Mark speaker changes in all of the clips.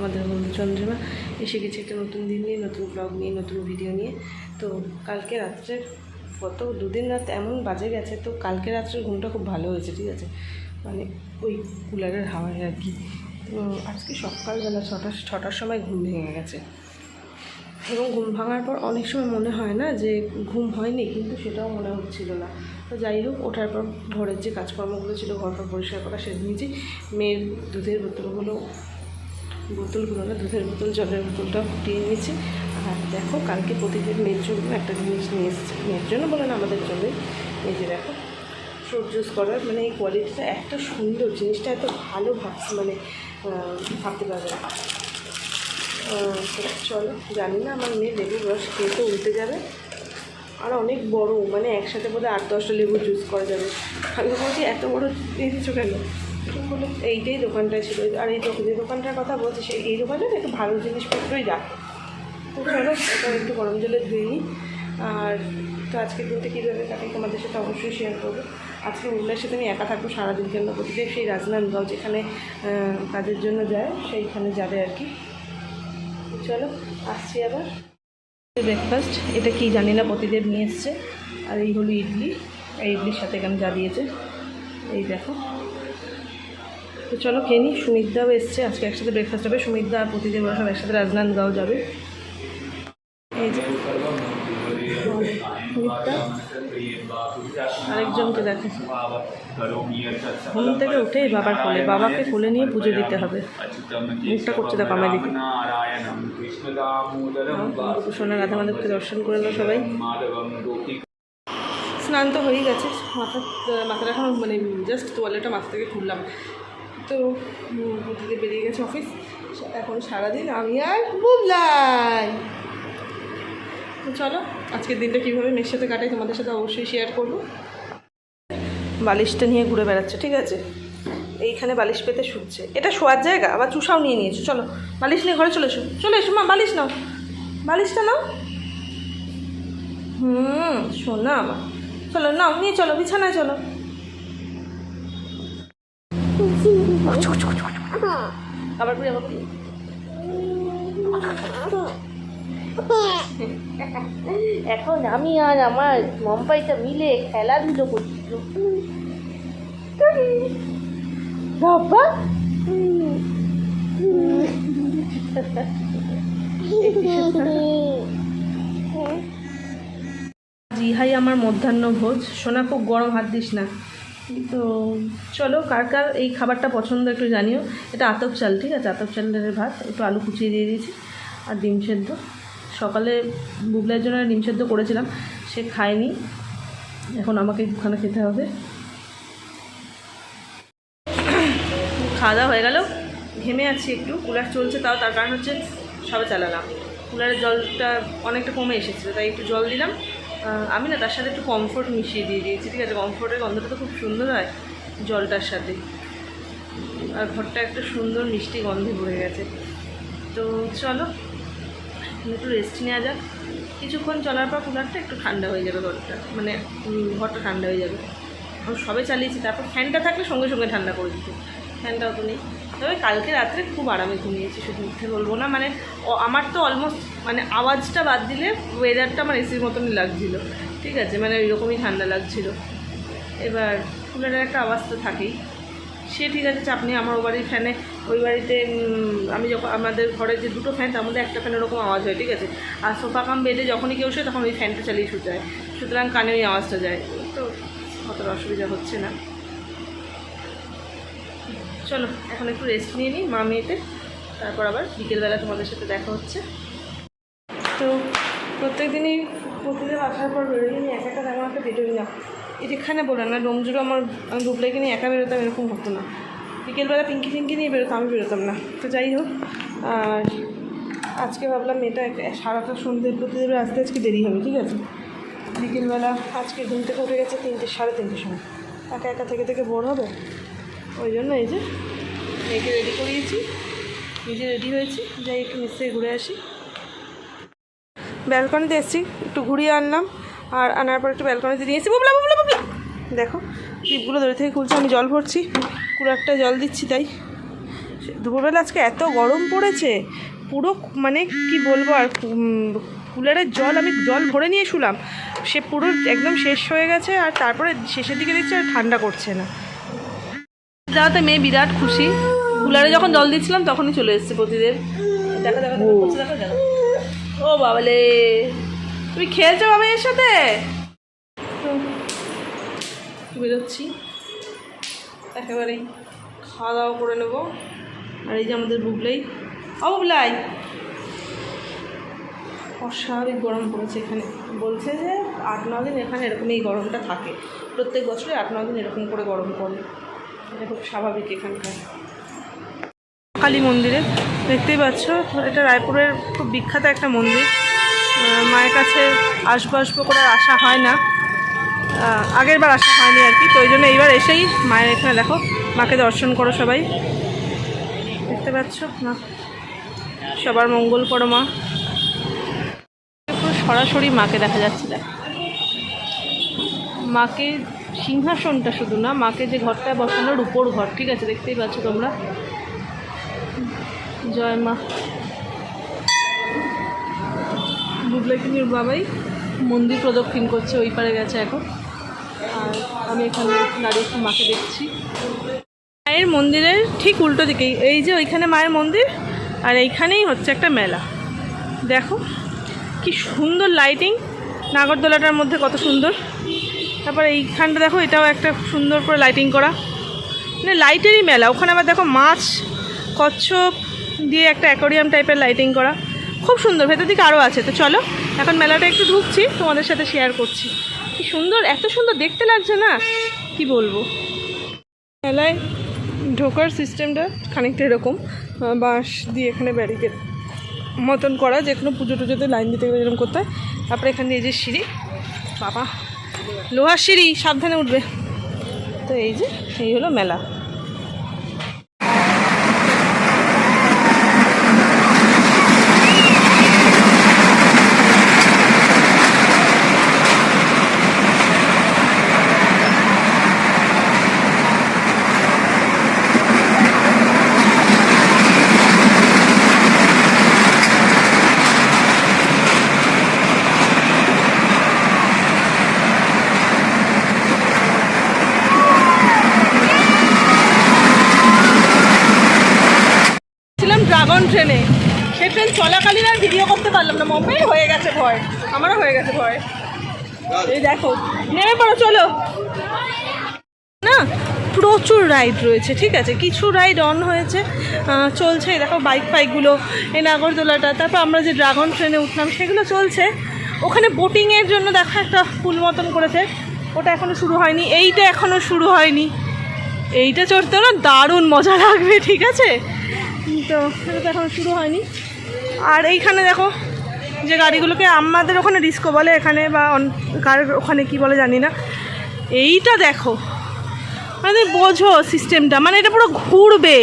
Speaker 1: আমাদের বন্ধু চন্দ্রিমা এসে গেছে একটা নতুন দিন নিয়ে, নতুন ব্লগ নিয়ে, নতুন ভিডিও নিয়ে। তো কালকে রাত্রে গত দুদিন রাত এমন বাজে গেছে, তো কালকে রাত্রের ঘুমটা খুব ভালো হয়েছে, ঠিক আছে? মানে ওই কুলারের হাওয়ায় আর কি। তো আজকে সকালবেলা ছটা, ছটার সময় ঘুম ভেঙে গেছে। এবং ঘুম ভাঙার পর অনেক সময় মনে হয় না যে ঘুম হয়নি, কিন্তু সেটাও মনে হচ্ছিল না। তো যাই হোক, ওঠার পর ঘরের যে কাজকর্মগুলো ছিল ঘর ফর পরিষ্কার করা সেরে নিয়েছি মেয়ের দুধের বোতলগুলো বোতলগুলো দুধের বোতল, জলের বোতলটা ফুটিয়ে নিয়েছি। আর দেখো, কালকে প্রতিদিন মেয়ের জন্য একটা জিনিস নিয়ে এসেছি। মেয়ের জন্য বলে না, আমাদের জন্যই। এই যে দেখো ফ্রুট জুস করার মানে এই কোয়ালিটিটা এত সুন্দর জিনিসটা, এত ভালো ভাবছি মানে ভাবতে পারবে না। চলো, জানি না আমার মেয়ে লেবুর রস খেয়ে তো যাবে। আর অনেক বড় মানে একসাথে বোধহয় আট দশটা লেবু জুস করা যাবে। আমি বলছি, এত বড় দিয়ে দিচ্ছ কেন? এইটাই দোকানটা ছিল। আর এই যে দোকানটার কথা বলছি, সেই এই দোকানটা একটু ভালো জিনিসপত্রই রাখে। তো চলো একটু গরম জলে ধুয়ে নিই। আর তো আজকের দিনটা কীভাবে কাটাই তোমাদের সাথে অবশ্যই শেয়ার করব। আজকে উল্লার সাথে আমি একা থাকব সারাদিন কেন? প্রতিদিন সেই রাজনান্দগাঁও যেখানে কাজের জন্য যায়, সেইখানে যাবে আর কি। চলো, আসছি আবার। ব্রেকফাস্ট এটা কি জানি না, প্রতিদিন নিয়ে এসছে। আর এই হলো ইডলি। এই ইডলির সাথে এখানে যা দিয়েছে। এই দেখো। তো চলো খেয়ে নিই সুমিতদাও এসছে। আজকে একসাথে ব্রেকফাস্ট হবে। সুমিতদা আর প্রতিদিন ওরা সব একসাথে রাজনান্দগাঁও যাবে। আরেকজনকে থেকে উঠেই বাবার কোলে। বাবাকে নিয়ে পুজো দিতে হবে। মুখটা দর্শন করে নাও সবাই। স্নান তো হয়েই গেছে। মাথা, মাথাটা এখন মানে জাস্ট তোয়ালেটা মাথা থেকে খুললাম। তো প্রতিদিন বেরিয়ে গেছে অফিস এখন সারাদিন আমি আর বুবলাই চলো, আজকের দিনটা কীভাবে মেয়ের সাথে কাটাই তোমাদের সাথে অবশ্যই শেয়ার করব। বালিশটা নিয়ে ঘুরে বেড়াচ্ছে, ঠিক আছে? এইখানে বালিশ পেতে শুচ্ছে। এটা শোয়ার জায়গা, আবার চুষাও নিয়ে নিয়েছো। চলো, বালিশ নিয়ে ঘরে চলে এসো। চলে এসো, মা, বালিশ নাও। বালিশটা নাও। হুম, শোনা আমার চলো নাও, নিয়ে চলো, বিছানায় চলো। এখন আমি আর আমার মম্পাইটা মিলে খেলাধুলো করছিল বাবা জি হাই আমার মধ্যাহ্ন ভোজ। সোনা, খুব গরম হাত দিস না। তো চলো কার কার এই খাবারটা পছন্দ একটু জানিও। এটা আতপ চাল, ঠিক আছে? আতপ চালের ভাত, একটু আলু কুচিয়ে দিয়ে দিয়েছি আর ডিম সেদ্ধ। সকালে বুবলার জন্য ডিম সেদ্ধ করেছিলাম, সে খায়নি। এখন আমাকে দুখানা খেতে হবে। খাওয়া দাওয়া হয়ে গেল। ঘেমে আছি একটু, কুলার চলছে, তাও তার কারণ হচ্ছে সবে চালালাম। কুলারের জলটা অনেকটা কমে এসেছিল তাই একটু জল দিলাম। আমি না তার সাথে একটু কমফোর্ট মিশিয়ে দিয়ে দিয়েছি, ঠিক আছে? কমফোর্টের গন্ধটা তো খুব সুন্দর হয় জলটার সাথে। আর ঘরটা একটা সুন্দর মিষ্টি গন্ধে ভরে গেছে। তো চলো, একটু রেস্ট নেওয়া যাক। কিছুক্ষণ চলার পর কুলারটা একটু ঠান্ডা হয়ে যাবে ঘরটা। মানে ঘরটা ঠান্ডা হয়ে যাবে। এখন সবে চালিয়েছি, তারপর ফ্যানটা থাকলে সঙ্গে সঙ্গে ঠান্ডা করে দিত। ফ্যানটাও তো নেই। তবে কালকে রাত্রে খুব আরামে ঘুমিয়েছি, শুধু উঠে বলব না মানে আমার তো অলমোস্ট মানে আওয়াজটা বাদ দিলে ওয়েদারটা আমার এসির মতনই লাগছিল। ঠিক আছে মানে ওই রকমই ঠান্ডা লাগছিল। এবার কুলারের একটা আওয়াজ তো থাকেই। সে ঠিক আছে চাপ নেই আমার ও বাড়ির ফ্যানে ওই বাড়িতে আমি যখন, আমাদের ঘরে যে দুটো ফ্যান তার মধ্যে একটা ফ্যান ওরকম আওয়াজ হয়, ঠিক আছে? আর সোফা কাম বেডে যখনই কেউ শোয়, তখন ওই ফ্যানটা চালিয়ে শুতে হয়। সুতরাং কানে ওই আওয়াজটা যায়। তো অতটা অসুবিধা হচ্ছে না। চলো, এখন একটু রেস্ট নিয়ে নিই, মা মেয়েতে তারপর আবার বিকেলবেলা তোমাদের সাথে দেখা হচ্ছে। তো প্রত্যেক দিনই প্রতিদিন আসার পর বেরোই আমি একা একা তেমন একটা বেরোই না। এখানে বলে না ডোমজুড়ো আমার, আমি ডুবলাইকে নিয়ে একা বেরোতাম এরকম হতো না। বিকেলবেলা পিঙ্কি ফিঙ্কি নিয়ে বেরোতাম, আমি বেরোতাম না। তো যাই হোক, আর আজকে ভাবলাম মেয়েটা সারাটা সন্ধ্যে প্রতিদিন আসতে আজকে দেরি হবে, ঠিক আছে? বিকেলবেলা আজকে ঘুম থেকে উঠে গেছে তিনটে, সাড়ে তিনটের সময়। একা একা থেকে থেকে বোর হবে? ওই জন্য এই যে মেয়েকে রেডি করিয়েছি, নিজে রেডি হয়েছি, যাই একটু থেকে ঘুরে আসি। ব্যালকনিতে এসেছি, একটু ঘুরিয়ে আনলাম, আর আনার পর একটু ব্যালকনিতে নিয়ে এসেছি। বুবলা বুবলা বুবলা! দেখো, টিপগুলো দড়ি থেকে খুলছে, আমি জল ভরছি কুড়ারটা জল দিচ্ছি তাই। দুপুরবেলা আজকে এত গরম পড়েছে, পুরো মানে কি বলব আর কুলারের জল, আমি জল ভরে নিয়ে শুলাম, সে পুরো একদম শেষ হয়ে গেছে, আর তারপরে শেষের দিকে দেখছি আর ঠান্ডা করছে না। যাওয়াতে মেয়ে বিরাট খুশি। কুলারে যখন জল দিচ্ছিলাম, তখনই চলে এসেছে প্রতিদের দেখা দেখা ও বাবালে, তুমি খেয়েছো বাবা এর সাথে? বেরোচ্ছি। একেবারেই খাওয়া দাওয়া করে নেব। আর এই যে আমাদের বুবলাই। ও বুবলাই! অস্বাভাবিক গরম পড়েছে এখানে। বলছে যে আট ন দিন এখানে এরকম এই গরমটা থাকে। প্রত্যেক বছরে আট ন দিন এরকম করে গরম পড়ে। খুব স্বাভাবিক এখানকার। কালী মন্দিরে, দেখতেই পাচ্ছ, এটা রায়পুরের খুব বিখ্যাত একটা মন্দির। মায়ের কাছে আসব আসব করে আর আসা হয় না। আগের বার আসা হয়নি আর কি, তো ওই জন্য এইবার এসেই মায়ের এখানে দেখো, মাকে দর্শন করো সবাই। দেখতে পাচ্ছ? না। সবার মঙ্গল করো মা। সরাসরি মাকে দেখা যাচ্ছে, দেখ। মাকে সিংহাসনটা শুধু না, মাকে যে ঘরটায় বসানোর উপর ঘর, ঠিক আছে? দেখতেই পাচ্ছ তোমরা? জয় মা। বুবলাকিনীর বাবাই মন্দির প্রদক্ষিণ করছে, ওই পারে গেছে এখন। আর আমি এখানে দাঁড়িয়ে একটু মাকে দেখছি। মায়ের মন্দিরের ঠিক উল্টো দিকেই, এই যে ওইখানে মায়ের মন্দির, আর এইখানেই হচ্ছে একটা মেলা। দেখো, কি সুন্দর লাইটিং নাগরদোলাটার মধ্যে কত সুন্দর। তারপর এইখানটা দেখো, এটাও একটা সুন্দর করে লাইটিং করা। মানে লাইটেরই মেলা। ওখানে আবার দেখো মাছ, কচ্ছপ দিয়ে একটা অ্যাকোরিয়াম টাইপের লাইটিং করা। খুব সুন্দর। ভেতর দিকে আরও আছে। তো চলো, এখন মেলাটা একটু ঢুকছি, তোমাদের সাথে শেয়ার করছি। কি সুন্দর, এত সুন্দর দেখতে লাগছে না। কি বলব? মেলায় ঢোকার সিস্টেমটা খানিকটা এরকম। বাঁশ দিয়ে এখানে ব্যারিকেড মতন করা। যে কোনো পুজো টুজোতে লাইন দিতে গেলে এরকম করতে হয়। তারপরে এখানে এই যে সিঁড়ি। বাবা। লোহার সিঁড়ি সাবধানে উঠবে। তো এই যে এই হলো মেলা ছিলাম ড্রাগন ট্রেনে সেই ট্রেন চলাকালীন আর ভিডিও করতে পারলাম না মম্বাই হয়ে গেছে ভয়। আমারও হয়ে গেছে ভয়। এই দেখো, নেমে পড়ো, চলো। না, প্রচুর রাইড রয়েছে, ঠিক আছে? কিছু রাইড অন হয়েছে। চলছে দেখো বাইক ফাইকগুলো এই নাগরদোলাটা তারপর আমরা যে ড্রাগন ট্রেনে উঠলাম, সেগুলো চলছে। ওখানে বোটিংয়ের জন্য দেখো একটা পুল মতন করেছে। ওটা এখনও শুরু হয়নি। এইটা এখনও শুরু হয়নি। এইটা চড়তেও না দারুণ মজা লাগবে, ঠিক আছে? তো, এটা তো এখনও শুরু হয়নি। আর এইখানে দেখো যে গাড়িগুলোকে আমাদের ওখানে ডিস্কো বলে এখানে বা কার ওখানে কি বলে জানি না। এইটা দেখো। মানে বোঝো সিস্টেমটা মানে এটা পুরো ঘুরবে।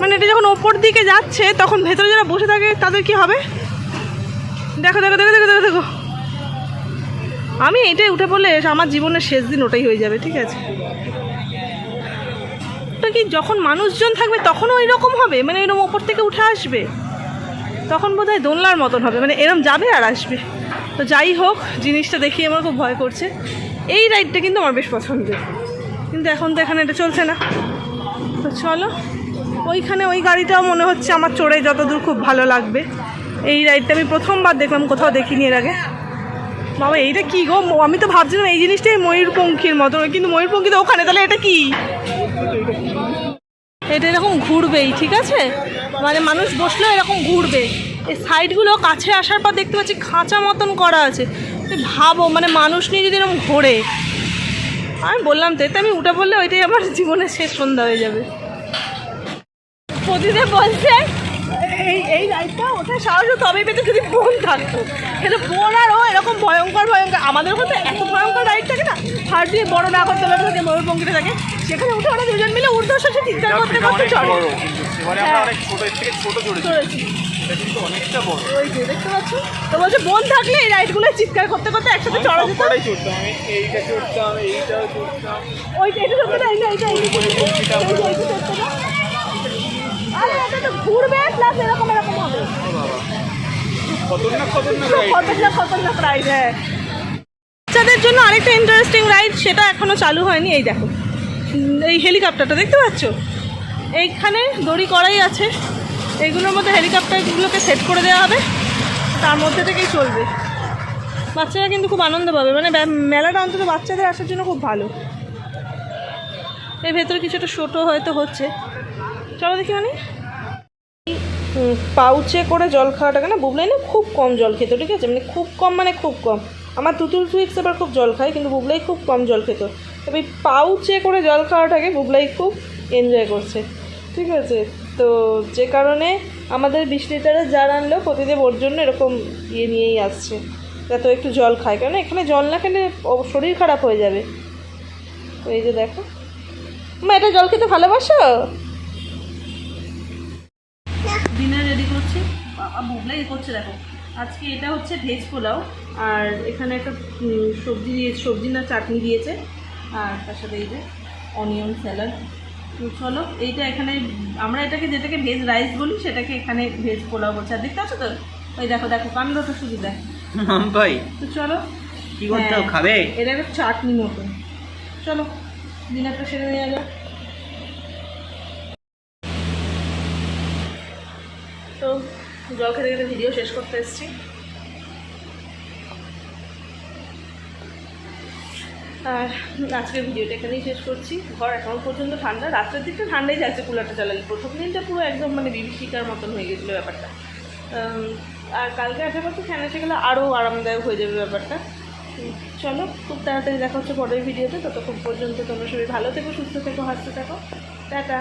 Speaker 1: মানে এটা যখন ওপর দিকে যাচ্ছে, তখন ভেতরে যারা বসে থাকে, তাদের কি হবে? দেখো দেখো দেখো দেখো দেখো দেখো। আমি এটাই উঠে পড়লে আমার জীবনের শেষ দিন ওটাই হয়ে যাবে, ঠিক আছে? কি যখন মানুষজন থাকবে, তখনও ওই রকম হবে? মানে এরকম ওপর থেকে উঠে আসবে? তখন বোধ হয় দোলনার মতন হবে মানে এরম যাবে আর আসবে। তো যাই হোক, জিনিসটা দেখি আমার খুব ভয় করছে। এই রাইডটা কিন্তু আমার বেশ পছন্দের। কিন্তু এখন তো এখানে এটা চলছে না। তো চলো, ওইখানে ওই গাড়িটাও মনে হচ্ছে আমার চড়ে যতদূর খুব ভালো লাগবে। এই রাইডটা আমি প্রথমবার দেখলাম, কোথাও দেখিনি এর আগে। বাবা, এইটা কি গো? আমি তো ভাবছিলাম এই জিনিসটাই ময়ূরপঙ্খীর মতন, কিন্তু ময়ূরপঙ্খী তো ওখানে, তাহলে এটা কি? এটা এরকম ঘুরবেই, ঠিক আছে? মানে মানুষ বসলেও এরকম ঘুরবে। এই সাইডগুলো কাছে আসার পর দেখতে পাচ্ছি খাঁচা মতন করা আছে। ভাবো মানে মানুষ নিয়ে যদি এরকম ঘোরে। আমি বললাম তো, এতে আমি উঠে বললে ওইটাই আমার জীবনের শেষ সন্ধ্যা হয়ে যাবে। প্রতিদিন বলছে এই এই রাইডটা ওঠে সাহস তবেই পেতে যদি বোন থাকতো। কিন্তু বোন আর ও এরকম ভয়ঙ্কর ভয়ঙ্কর। আমাদের ওখানে এত ভয়ঙ্কর রাইড থাকে না? হার দিয়ে বড় নাগরদোলা থাকে ময়ূরপঙ্খিটা থাকে। সেখানে উঠে ওরা দুজন মিলে ঊর্ধ্বশ্বাসে চিৎকার করতে করতে চলে। হ্যাঁ।
Speaker 2: অনেকটা বড়।
Speaker 1: ওই যে দেখতে পাচ্ছ? তো বলছে বোন থাকলে এই রাইডগুলো চিৎকার করতে করতে একসাথে চড়া যেত
Speaker 2: সবকটাই চড়তাম এইটা চড়তাম
Speaker 1: ওই এটা চড়তে না এইটা এইটা এইটা এইটা চড়তে না আরে এটা তো ঘুরবে প্লাস এরকম এরকম হবে।
Speaker 2: খতরনাক খতরনাক
Speaker 1: খতরনাক খতরনাক রাইড হ্যাঁ। বাচ্চাদের জন্য আরেকটা ইন্টারেস্টিং রাইড সেটা এখনও চালু হয়নি এই দেখো। এই হেলিকপ্টারটা দেখতে পাচ্ছ? এইখানে দড়ি করাই আছে। এইগুলোর মধ্যে হেলিকপ্টারগুলোকে সেট করে দেওয়া হবে। তার মধ্যে থেকেই চলবে। বাচ্চারা কিন্তু খুব আনন্দ পাবে। মানে মেলাটা অন্তত বাচ্চাদের আসার জন্য খুব ভালো। এর ভেতরে কিছুটা ছোটো হয়তো হচ্ছে। চলো দেখি মানে। পাউচে করে জল খাওয়াটাকে না বুবলাই না খুব কম জল খেত, ঠিক আছে? মানে খুব কম মানে খুব কম। আমার তুতুল সুইক্স এবার খুব জল খায়, কিন্তু বুবলাই খুব কম জল খেত। তবে পাউচে করে জল খাওয়াটাকে বুবলাই খুব এনজয় করছে, ঠিক আছে? তো যে কারণে আমাদের বিশ লিটারের জার আনলেও প্রতিদিন ওর জন্য এরকম ইয়ে নিয়েই আসছে, যাতে একটু জল খায়। কারণ এখানে জল না খেলে শরীর খারাপ হয়ে যাবে। এই যে দেখো। মা, এটা জল খেতে ভালোবাসো? ডিনার রেডি করছি। বাবা বুবলাই করছে দেখো। আজকে এটা হচ্ছে ভেজ পোলাও আর এখানে একটা সবজি দিয়ে সবজি না চাটনি দিয়েছে। আর তার সাথে এই যে অনিয়ন স্যালাড তো চলো এইটা এখানে আমরা এটাকে যেটাকে ভেজ রাইস বলি সেটাকে এখানে ভেজ পোলাও বলছে। আর দেখতে পাচ্ছ তো? ওই দেখো দেখো কাণ্ডটা শুধু দেখ
Speaker 3: ভাই
Speaker 1: তো চলো
Speaker 3: কি করতে
Speaker 1: হ্যাঁ,
Speaker 3: খাবে?
Speaker 1: এটা একটা চাটনি মতন চলো ডিনারটা সেরে নেওয়া যাক তো জল খেতে খেতে ভিডিও শেষ করতে এসেছি। আর আজকের ভিডিওটা এখানেই শেষ করছি। ঘর এখন পর্যন্ত ঠান্ডা, রাত্রের দিকটা ঠান্ডাই যাচ্ছে কুলারটা চালালে। প্রথম দিনটা পুরো একদম মানে বিভীষিকার মতন হয়ে গেছিল ব্যাপারটা। আর কালকে আশা করছি ফ্যান এসে গেলে আরও আরামদায়ক হয়ে যাবে ব্যাপারটা। চলো, খুব তাড়াতাড়ি দেখা হচ্ছে পরের ভিডিওতে ততক্ষণ পর্যন্ত তোমরা সবাই ভালো থেকো, সুস্থ থেকো, হাসতে থাকো। টাটা।